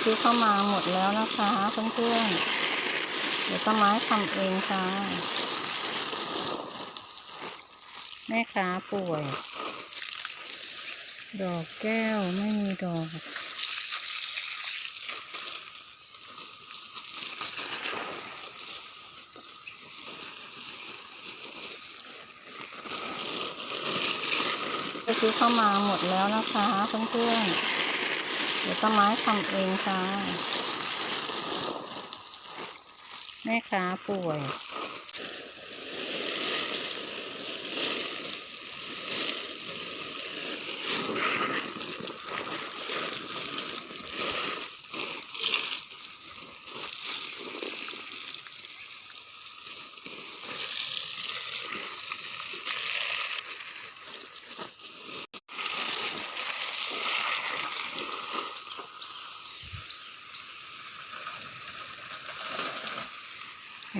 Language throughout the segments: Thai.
ไปซื้อเข้ามาหมดแล้วนะคะเพื่อนๆเดี๋ยวต้นไม้ทำเองค่ะ แม่ค้าป่วย ดอกแก้วไม่มีดอกไปซื้อเข้ามาหมดแล้วนะคะเพื่อนๆ เดี๋ยวต้นไม้ทำเองค่ะ แม่ค้าป่วย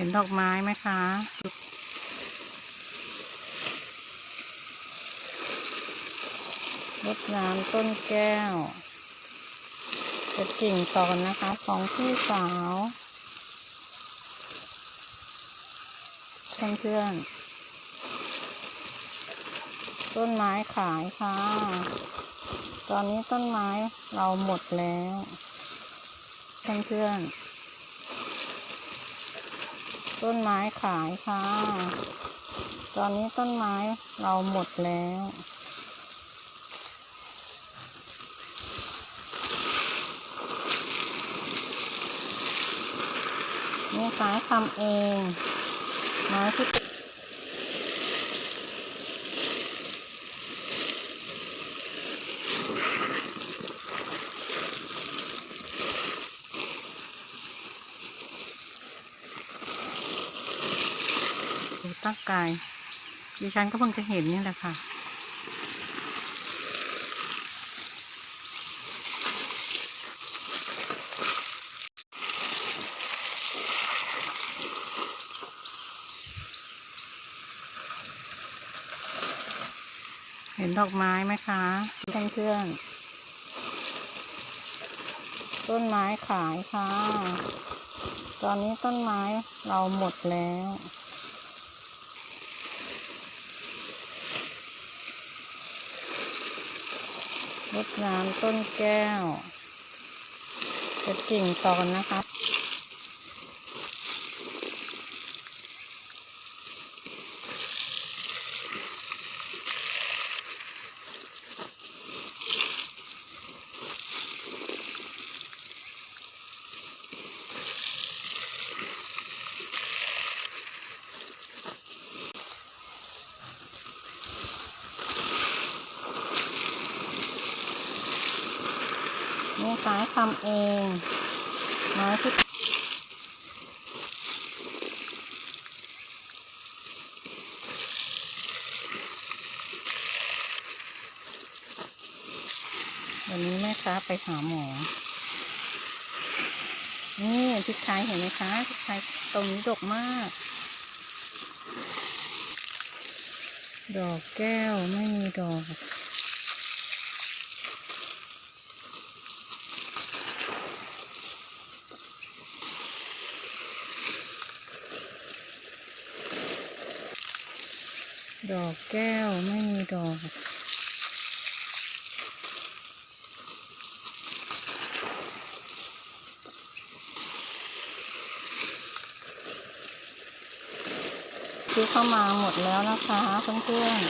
ห็นดอกไม้ไหมคะรดน้ำต้นแก้วเป็นกิ่งตอนนะคะของพี่สาวเพื่อนๆต้นไม้ขายค่ะ ตอนนี้ต้นไม้เราหมดแล้ว เพื่อนๆ ต้นไม้ขายค่ะ ตอนนี้ต้นไม้เราหมดแล้ว นี่ขายทำเอง ไม้ที่างกาย ดิฉันก็เพิ่งจะเห็นนี่แหละค่ะ เห็นดอกไม้ไหมคะเพื่อนๆต้นไม้ขายค่ะ ตอนนี้ต้นไม้เราหมดแล้ว รดน้ำต้นแก้วจะกิ่งตอนนะคะ นี่ค้าทำเองไม้ที่วันนี้แม่ค้าไปหาหมอ นี่พริกไทยเห็นไหมคะพริกไทยตรงนี้ดกมาก ดอกแก้วไม่มีดอก ดอกแก้วไม่มีดอก ซื้อเข้ามาหมดแล้วนะคะเพื่อน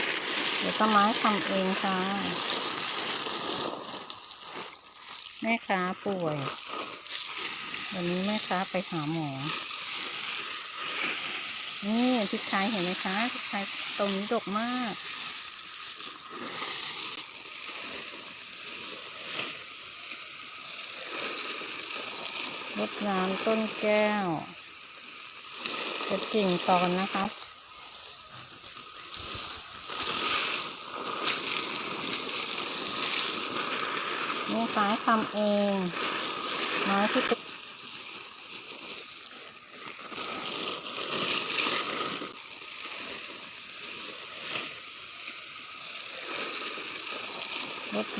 ๆเดี๋ยวต้นไม้ทำเองค่ะ แม่ค้าป่วย วันนี้แม่ค้าไปหาหมอ นี่พริกไทยเห็นไหมคะพริกไทยตรงนี้ดกมาก รดน้ำต้นแก้วเป็นกิ่งตอนนะคะนี่ค้าทำเอง ไม้ที่ติด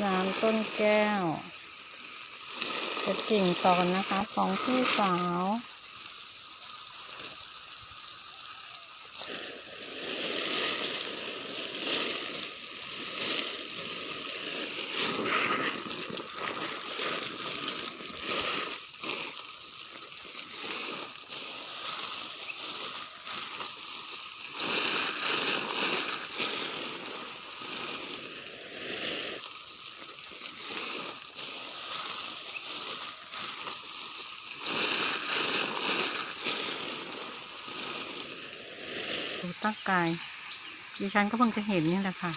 น้ำต้นแก้วเป็นกิ่งตอนนะคะ ของพี่สาว ดูตั้งกาย ดิฉันก็เพิ่งจะเห็นนี่แหละค่ะ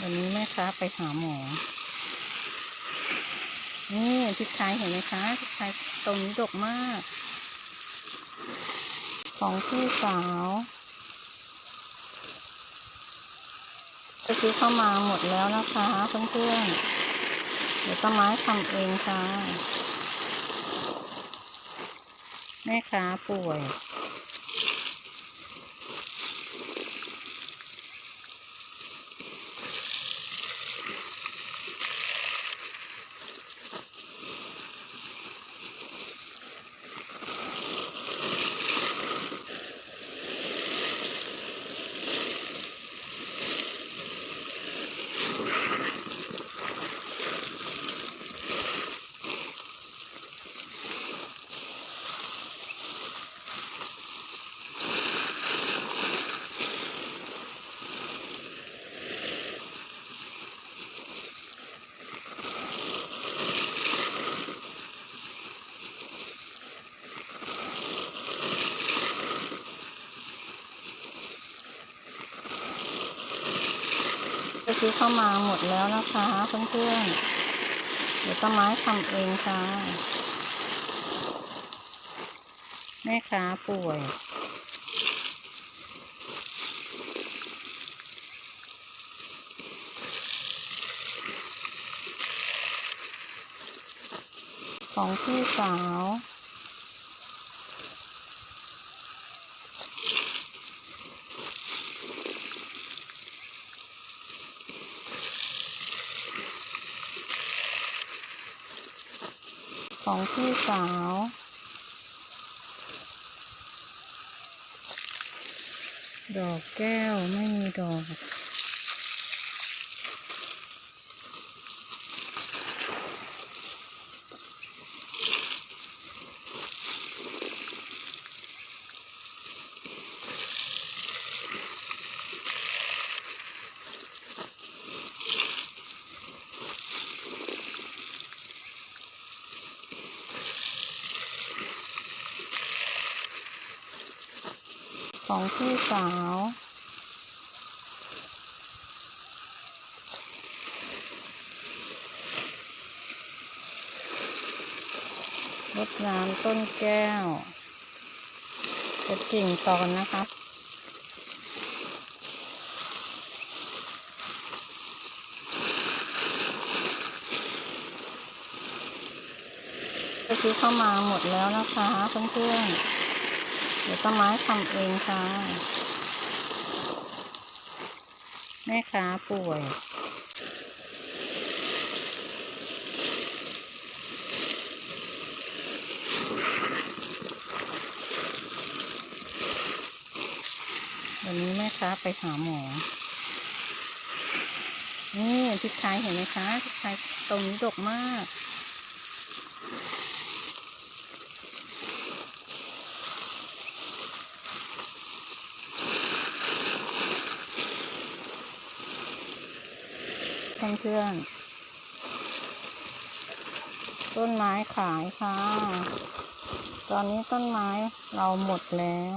วันนี้แม่ค้าไปหาหมอนี่พริกไทยเห็นไหมคะพริกไทยตรงนี้ดกมาก ของพี่สาวจะซื้อเข้ามาหมดแล้วนะคะเพื่อนๆ เดี๋ยวต้นไม้ทำเองค่ะ แม่ค้าป่วย ไปซื้เข้ามาหมดแล้วนะคะเพื่อนๆเดี๋ยวต้นไม้ทำเองค่ะ แม่ค้าป่วยของพี่สาว ของพี่สาว ดอกแก้วไม่มีดอก ของพี่สาว รดน้ำต้นแก้วเป็นกิ่งตอนนะคะไปซื้อเข้ามาหมดแล้วนะคะเพื่อนๆ เดี๋ยวต้นไม้ทำเองค่ะ แม่ค้าป่วยวันนี้แม่ค้าไปหาหมอ นี่พริกไทยเห็นไหมคะพริกไทยตรงนี้ดกมาก เพื่อนๆ ต้นไม้ขายค่ะ ตอนนี้ต้นไม้เราหมดแล้ว